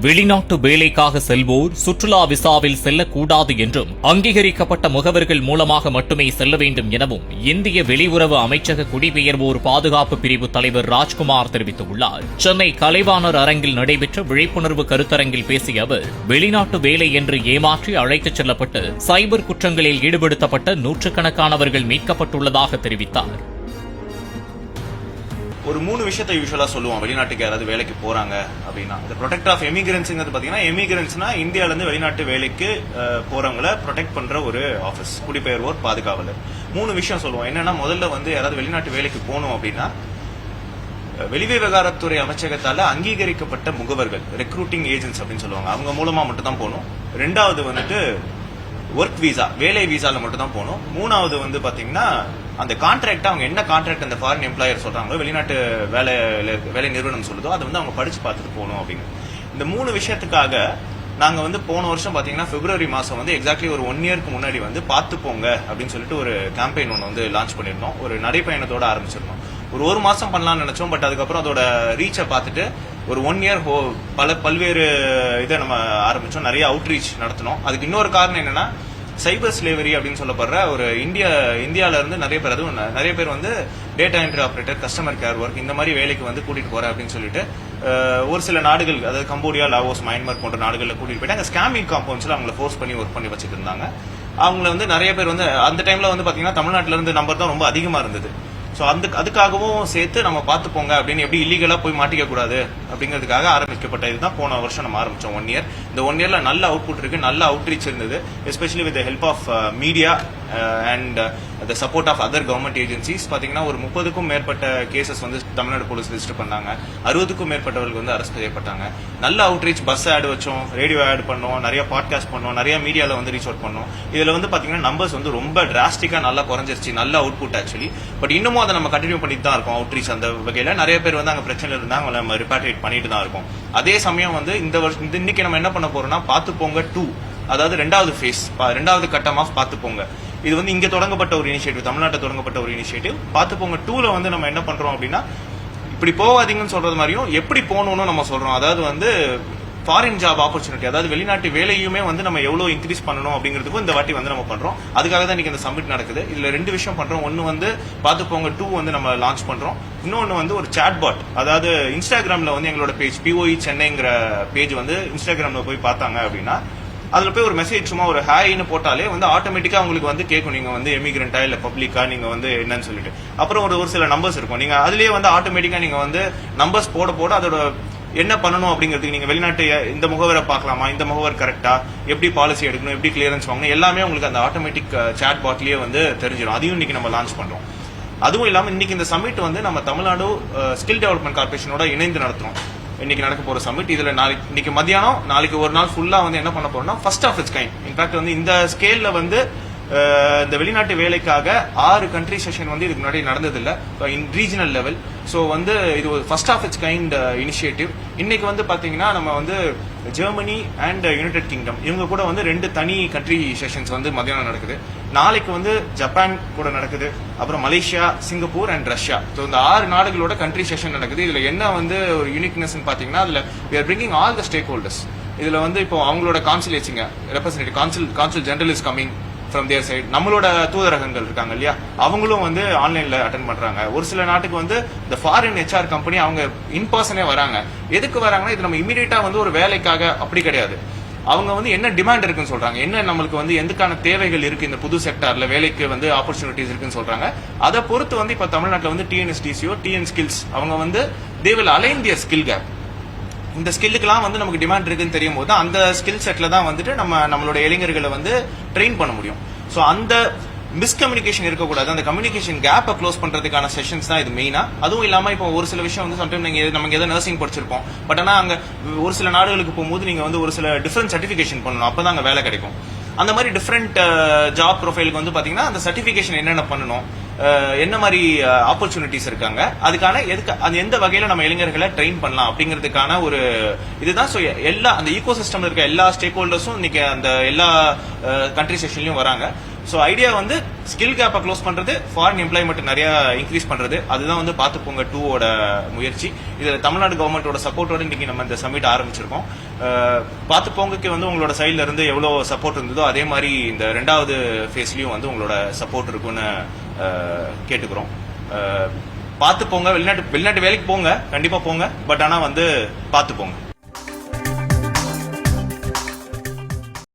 வெளிநாட்டு வேலைக்காக செல்வோர் சுற்றுலா விசாவில் செல்லக்கூடாது என்றும் அங்கீகரிக்கப்பட்ட முகவர்கள் மூலமாக மட்டுமே செல்ல வேண்டும் எனவும் இந்திய வெளியுறவு அமைச்சக குடிபெயர்வோர் பாதுகாப்பு பிரிவு தலைவர் ராஜ்குமார் தெரிவித்துள்ளார். சென்னை கலைவாணர் அரங்கில் நடைபெற்ற விழிப்புணர்வு கருத்தரங்கில் பேசிய அவர் வெளிநாட்டு வேலை என்று ஏமாற்றி அழைத்துச் செல்லப்பட்டு சைபர் குற்றங்களில் ஈடுபடுத்தப்பட்ட நூற்றுக்கணக்கானவர்கள் மீட்கப்பட்டுள்ளதாக தெரிவித்தார். ஒரு மூணு விஷயத்தை யூஸ்வலாக சொல்லுவோம். வெளிநாட்டுக்கு யாராவது வேலைக்கு போகிறாங்க அப்படின்னா. இந்த ப்ரொடெக்ட் ஆஃப் எமிகிரன்ஸுங்கிறது பார்த்தீங்கன்னா எமிகிரன்ஸ்னா இந்தியாவிலேருந்து வெளிநாட்டு வேலைக்கு போகிறவங்கள ப்ரொடெக்ட் பண்ணுற ஒரு ஆஃபீஸ் குடிபெயர்வோர் பாதுகாவலர். மூணு விஷயம் சொல்லுவோம். என்னன்னா முதல்ல வந்து யாராவது வெளிநாட்டு வேலைக்கு போகணும் அப்படின்னா வெளிவிவகாரத்துறை அமைச்சகத்தால் அங்கீகரிக்கப்பட்ட முகவர்கள் ரெக்ரூட்டிங் ஏஜென்ட்ஸ் அப்படின்னு சொல்லுவாங்க. அவங்க மூலமாக மட்டும் தான் போகணும். ரெண்டாவது வந்துட்டு ஒர்க் வீசா வேலை வீசால மட்டும் தான் போகணும். மூணாவது வந்து பாத்தீங்கன்னா அந்த கான்ட்ராக்ட் அவங்க என்ன கான்ட்ராக்ட் அந்த ஃபாரின் எம்ப்ளாயர் சொல்றாங்களோ வெளிநாட்டு வேலை வேலை நிறுவனம் சொல்லுதோ அதை வந்து அவங்க படிச்சு பார்த்துட்டு போகணும் அப்படின்னு. இந்த மூணு விஷயத்துக்காக நாங்க வந்து போன வருஷம் பாத்தீங்கன்னா பிப்ரவரி மாசம் வந்து எக்ஸாக்ட்லி ஒரு ஒன் இயர்க்கு முன்னாடி வந்து பார்த்து போங்க அப்படின்னு சொல்லிட்டு ஒரு கேம்பெயின் ஒன்று வந்து லான்ச் பண்ணிருந்தோம் ஒரு நடைப்பயணத்தோட ஆரம்பிச்சிருந்தோம். ஒரு ஒரு மாசம் பண்ணலாம்னு நினைச்சோம் பட் அதுக்கப்புறம் அதோட ரீச்சை பார்த்துட்டு ஒரு ஒன் இயர் ஹோ பல பல்வேறு இதை நம்ம ஆரம்பிச்சோம். நிறைய அவுட்ரீச் நடத்தினோம். அதுக்கு இன்னொரு காரணம் என்னன்னா சைபர் ஸ்லேவரி அப்படின்னு சொல்லப்படுற ஒரு இந்தியா இந்தியால இருந்து நிறைய பேர் அதுவும் நிறைய பேர் வந்து data entry operator customer care work இந்த மாதிரி வேலைக்கு வந்து கூட்டிட்டு போறேன் அப்படின்னு சொல்லிட்டு ஒரு சில நாடுகள் அதாவது கம்போடியா லாவோஸ் மயன்மார் போன்ற நாடுகளில் கூட்டிட்டு போயிட்டு அங்க ஸ்கேமிங் காம்பவுண்ட்ஸ்ல அவங்கள ஃபோர்ஸ் பண்ணி ஒர்க் பண்ணி வச்சுட்டு இருந்தாங்க. அவங்கள வந்து நிறைய பேர் வந்து அந்த டைம்ல வந்து பாத்தீங்கன்னா தமிழ்நாட்டுல இருந்து நம்பர் தான் ரொம்ப அதிகமா இருந்தது. ஸோ அந்த அதுக்காகவும் சேர்த்து நம்ம பார்த்துப்போங்க அப்படின்னு எப்படி இல்லீகலாக போய் மாட்டிக்க கூடாது அப்படிங்கிறதுக்காக ஆரம்பிக்கப்பட்ட இதுதான் போன வருஷம் நம்ம ஆரம்பித்தோம் ஒன் இயர் இந்த ஒன் இயரில் நல்ல அவுட்புட் இருக்குது நல்ல அவுட்ரீச் இருந்தது especially with help of media and the support of other government agencies பார்த்தீங்கன்னா ஒரு முப்பதுக்கும் மேற்பட்ட கேசஸ் வந்து தமிழ்நாடு போலீஸ் ரிஜிஸ்டர் பண்ணாங்க. அறுபதுக்கும் மேற்பட்டவர்கள் வந்து அரெஸ்ட் செய்யப்பட்டாங்க. நல்ல அவுட்ரீச் பஸ் ஆட் வச்சோம் ரேடியோ ஆட் பண்ணோம் நிறைய பாட்காஸ்ட் பண்ணோம் நிறைய மீடியாவில் வந்து ரீச் அவுட் பண்ணோம். இதில் வந்து பார்த்தீங்கன்னா நம்பர்ஸ் வந்து ரொம்ப டிராஸ்டிக்காக நல்லா குறைஞ்சிருச்சு. நல்ல அவுட்புட் ஆக்சுவலி பட் இன்னமும் அதை நம்ம கண்டினியூ பண்ணிட்டு தான் இருக்கோம் அவுட்ரீச் அந்த வகையில். நிறைய பேர் வந்து அங்கே பிரச்சனை இருந்தாங்க அவங்கள நம்ம ரிப்பாட்ரேட் பண்ணிட்டு தான் இருக்கோம். அதே சமயம் வந்து இந்த வருஷம் இந்த இன்னைக்கு நம்ம என்ன பண்ண போறோம்னா பார்த்து போங்க டூ அதாவது ரெண்டாவது ஃபேஸ் ரெண்டாவது கட்டம் ஆஃப் பார்த்து போங்க இது வந்து இங்கே தொடங்கப்பட்ட ஒரு இனிஷியேட்டிவ் தமிழ்நாட்டில் தொடங்கப்பட்ட ஒரு இனிஷியேட்டிவ் பார்த்துப்போங்க டூவில் வந்து நம்ம என்ன பண்ணுறோம் அப்படின்னா இப்படி போகாதீங்கன்னு சொல்கிறது மாதிரியும் எப்படி போகணும்னு நம்ம சொல்கிறோம் அதாவது வந்து ஃபாரின் ஜாப் ஆப்பர்ச்சுனிட்டி அதாவது வெளிநாட்டு வேலையுமே வந்து நம்ம எவ்வளோ இன்க்ரீஸ் பண்ணணும் அப்படிங்கிறதுக்கும் இந்த வாட்டி வந்து நம்ம பண்ணுறோம் அதுக்காக தான் இன்னைக்கு இந்த சப்மிட் நடக்குது. இதில் ரெண்டு விஷயம் பண்ணுறோம் ஒன்று வந்து பார்த்து போங்க டூ வந்து நம்ம லான்ச் பண்ணுறோம் இன்னொன்று வந்து ஒரு சாட் பாட் அதாவது இன்ஸ்டாகிராமில் வந்து எங்களோட பேஜ் பிஓஇ சென்னைங்கிற பேஜ் வந்து இன்ஸ்டாகிராமில் போய் பார்த்தாங்க அப்படின்னா அதில் போய் ஒரு மெசேஜ் சும்மா ஒரு ஹாய்னு போட்டாலே வந்து ஆட்டோமேட்டிக்காக உங்களுக்கு வந்து கேட்கும். நீங்கள் வந்து எமிகிரண்டா இல்லை பப்ளிக்கா நீங்கள் வந்து என்னன்னு சொல்லிட்டு. அப்புறம் ஒரு ஒரு சில நம்பர்ஸ் இருக்கும். நீங்கள் அதுலேயே வந்து ஆட்டோமேட்டிக்காக நீங்கள் வந்து நம்பர்ஸ் போட போட அதோட என்ன பண்ணணும் அப்படிங்கிறதுக்கு நீங்கள் வெளிநாட்டு இந்த முகவரை பார்க்கலாமா? இந்த முகவர் கரெக்டாக எப்படி பாலிசி எடுக்கணும்? எப்படி கிளியரன்ஸ் வாங்கணும்? எல்லாமே உங்களுக்கு அந்த ஆட்டோமேட்டிக் சேட் பாட்லேயே வந்து தெரிஞ்சிடும் அதையும் இன்னைக்கு நம்ம லான்ச் பண்ணுறோம் அதுவும் இல்லாமல் இன்னைக்கு இந்த சமிட் வந்து நம்ம தமிழ்நாடு ஸ்கில் டெவலப்மெண்ட் கார்பரேஷனோட இணைந்து நடத்துறோம். இன்னைக்கு நடக்க போற சமிட் இதுல நாளைக்கு இன்னைக்கு மத்தியானம் நாளைக்கு ஒரு நாள் ஃபுல்லா வந்து என்ன பண்ண போறோம்னா first of its kind in fact வந்து இந்த ஸ்கேல்ல வந்து இந்த வெளிநாட்டு வேலைக்காக ஆறு கண்ட்ரி செஷன் வந்து இதுக்கு முன்னாடி நடந்ததில்லை. இன் ரீஜனல் லெவல் ஸோ வந்து இது ஒரு first of its kind initiative இன்னைக்கு வந்து பாத்தீங்கன்னா நம்ம வந்து ஜெர்மனி அண்ட் யுனைடெட் கிங்டம் இவங்க கூட வந்து ரெண்டு தனி கண்ட்ரி செஷன்ஸ் வந்து மத்தியானம் நடக்குது. நாளைக்கு வந்து ஜப்பான் கூட நடக்குது அப்புறம் Malaysia Singapore and Russia. So இந்த ஆறு நாடுகளோட கண்ட்ரி செஷன் நடக்குது. இதுல என்ன வந்து ஒரு யூனிக்னஸ் பாத்தீங்கன்னா அதுல we are all the stakeholders இதுல வந்து இப்போ அவங்களோட கான்சுலேட்ஸிங்க representative consul consul general is coming from there side நம்மளோட தூதரகங்கள் இருக்காங்க இல்லையா? அவங்களும் வந்து ஆன்லைன்ல அட்டன் பண்றாங்க. ஒரு சில நாட்டுக்கு வந்து இந்த ஃபாரின் ஹெச்ஆர் கம்பெனி அவங்க இன்பர்சனே வராங்க. எதுக்கு வராங்கன்னா இது நம்ம இமீடியட்டா வந்து ஒரு வேலைக்காக அப்படி கிடையாது. அவங்க வந்து என்ன டிமாண்ட் இருக்குன்னு சொல்றாங்க. என்ன நம்மளுக்கு வந்து எதுக்கான தேவைகள் இருக்கு இந்த புது செக்டார்ல வேலைக்கு வந்து ஆப்பர்ச்சுனிட்டிஸ் இருக்குன்னு சொல்றாங்க. அதை பொறுத்து வந்து இப்ப தமிழ்நாட்டில் வந்து டிஎன்எஸ்டிசியோ டிஎன் ஸ்கில்ஸ் அவங்க வந்து they will align their skill gap இந்த ஸ்கில்லுக்கெல்லாம் வந்து நமக்கு டிமாண்ட் இருக்குன்னு தெரியும் போது அந்த ஸ்கில் செட்ல தான் வந்துட்டு நம்ம நம்மளோட இளைஞர்களை வந்து ட்ரெயின் பண்ண முடியும். ஸோ அந்த மிஸ்கம்யூனிகேஷன் இருக்கக்கூடாது. அந்த கம்யூனிகேஷன் கேப்பை க்ளோஸ் பண்றதுக்கான செஷன்ஸ் தான் இது மெயினா அதுவும் இல்லாம இப்போ ஒரு சில விஷயம் வந்து சம்டைம் நீங்க நமக்கு ஏதோ நர்சிங் படிச்சிருப்போம். பட் ஆனா அங்க ஒரு சில நாடுகளுக்கு போகும்போது நீங்க வந்து ஒரு சில டிஃபரெண்ட் சர்டிபிகேஷன் பண்ணணும். அப்பதான் அங்க வேலை கிடைக்கும். அந்த மாதிரி டிஃப்ரெண்ட் ஜாப் ப்ரொஃபைலுக்கு வந்து பாத்தீங்கன்னா அந்த சர்டிபிகேஷன் என்னென்ன பண்ணணும் என்ன மாதிரி ஆப்பர்ச்சுனிட்டிஸ் இருக்காங்க அதுக்கான எதுக்கு அது எந்த வகையில நம்ம இளைஞர்களை ட்ரெயின் பண்ணலாம் அப்படிங்கிறதுக்கான ஒரு இதுதான். ஸோ எல்லா அந்த ஈகோ சிஸ்டம்ல இருக்க எல்லா ஸ்டேக் ஹோல்டர்ஸும் இன்னைக்கு அந்த எல்லா கண்ட்ரி செஷன்லயும் வராங்க. ஸோ ஐடியா வந்து ஸ்கில் கேப்பை க்ளோஸ் பண்ணுறது ஃபாரின் எம்ப்ளாய்மெண்ட் நிறையா இன்க்ரீஸ் பண்ணுறது அதுதான் வந்து பார்த்துப்போங்க டூவோட முயற்சி. இதில் தமிழ்நாடு கவர்மெண்டோட சப்போர்ட்டோட இன்றைக்கி நம்ம இந்த சமிட் ஆரம்பிச்சிருக்கோம். பார்த்துப்போங்கக்கு பார்த்து வந்து உங்களோட சைடில் இருந்து எவ்வளோ சப்போர்ட் இருந்ததோ அதே மாதிரி இந்த ரெண்டாவது ஃபேஸ்லேயும் வந்து உங்களோட சப்போர்ட் இருக்கும்னு கேட்டுக்கிறோம். பார்த்து போங்க வெளிநாட்டு வெளிநாட்டு வேலைக்கு போங்க. கண்டிப்பாக போங்க. பட் ஆனால் வந்து பார்த்து போங்க